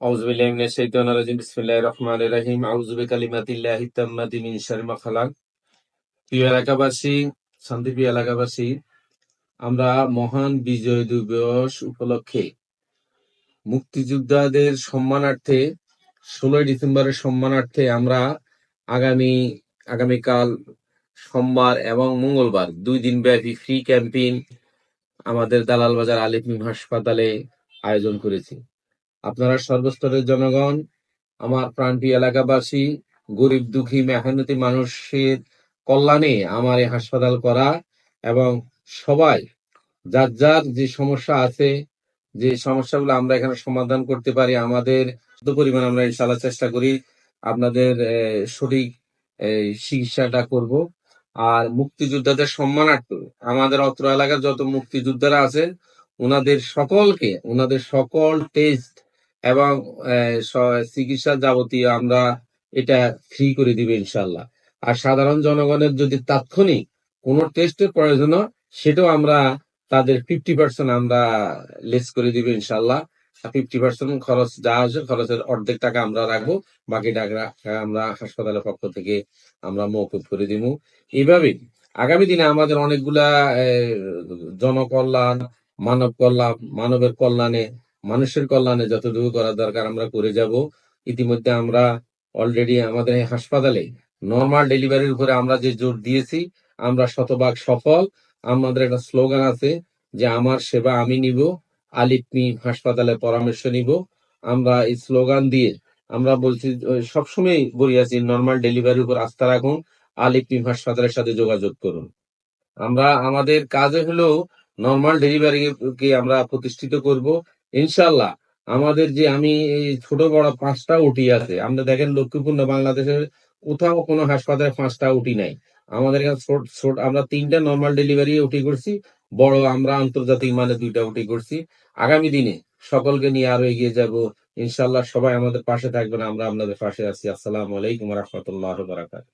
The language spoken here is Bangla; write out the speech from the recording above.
أعوذ بالله من الشيطان الرجيم بسم الله الرحمن الرحيم أعوذ بكلمات الله التامة من شر ما خلق প্রিয় এলাকাবাসী শান্তিপ্রিয় এলাকাবাসী আমরা মহান বিজয় দিবস উপলক্ষে মুক্তিযোদ্ধাদের সম্মানার্থে ষোলোই ডিসেম্বরের সম্মানার্থে আমরা আগামী আগামীকাল সোমবার এবং মঙ্গলবার দুই দিন ব্যাপী ফ্রি ক্যাম্পেইন আমাদের দালাল বাজার আলিফিম হাসপাতালে আয়োজন করেছি আপনারা সর্বস্তরের জনগণ, আমার প্রাণপ্রিয় এলাকাবাসী, গরিব, দুঃখী, মেহনতি মানুষের কল্যাণে আমার এই হাসপাতাল করা এবং সবাই, যার যার যে সমস্যা আছে, যে সমস্যাগুলো আমরা এখানে সমাধান করতে পারি, আমাদের পরিমাণ আমরা ইনশাল্লাহ চেষ্টা করি, আপনাদের সঠিক চিকিৎসাটা করব। আর মুক্তিযোদ্ধাদের সম্মানার্থে, আমাদের অত্র এলাকার যত মুক্তিযোদ্ধারা আছে ওনাদের সকলকে ওনাদের সকল টেস্ট এবং চিকিৎসা যাবতীয় আমরা এটা ফ্রি করে দিবে ইনশাল্লাহ আর সাধারণ জনগণের যদি তাৎক্ষণিক কোনো টেস্টের প্রয়োজন সেটাও আমরা তাদের ফিফটি পার্সেন্ট আমরা লেস করে দিবে ইনশাল্লাহ ফিফটি পার্সেন্ট খরচ, যা আছে খরচের অর্ধেক টাকা আমরা রাখব, বাকি টাকা আমরা হাসপাতালের পক্ষ থেকে আমরা মৌকুব করে দিব। এইভাবে আগামী দিনে আমাদের অনেকগুলা জনকল্যাণ, মানব কল্যাণ, মানবের কল্যাণে মানুষের কল্যাণে যতটুকু করা দরকার আমরা করে যাব। ইতিমধ্যে আমরা অলরেডি আমাদের এই হাসপাতালে নর্মাল ডেলিভারির উপরে আমরা যে জোর দিয়েছি, আমরা শতভাগ সফল। আমাদের একটা স্লোগান আছে যে, আমার সেবা আমি নিব আলিপমি হাসপাতালে পরামর্শ নিব। আমরা এই স্লোগান দিয়ে আমরা বলছি সবসময় বলি আছি নর্মাল ডেলিভারির উপর আস্থা রাখুন আলিপমি হাসপাতালের সাথে যোগাযোগ করুন। আমরা, আমাদের কাজে হলো নর্মাল ডেলিভারি কে আমরা প্রতিষ্ঠিত করব। ইনশাল্লাহ আমাদের যে আমি ছোট বড় পাঁচটা উটি আছে, আমরা দেখেন লক্ষ্মীপূর্ণ বাংলাদেশের কোথাও কোনো হাসপাতালে পাঁচটা উটি নাই। আমাদের ছোট আমরা তিনটা নর্মাল ডেলিভারি উটি করছি, বড় আমরা আন্তর্জাতিক মানে দুইটা উটি করছি। আগামী দিনে সকলকে নিয়ে আরও এগিয়ে যাব। ইনশাল্লাহ সবাই আমাদের পাশে থাকবেন, আমরা আপনাদের পাশে আছি। আসসালাম আলাইকুম রহমতুল্লাহ বারাকাত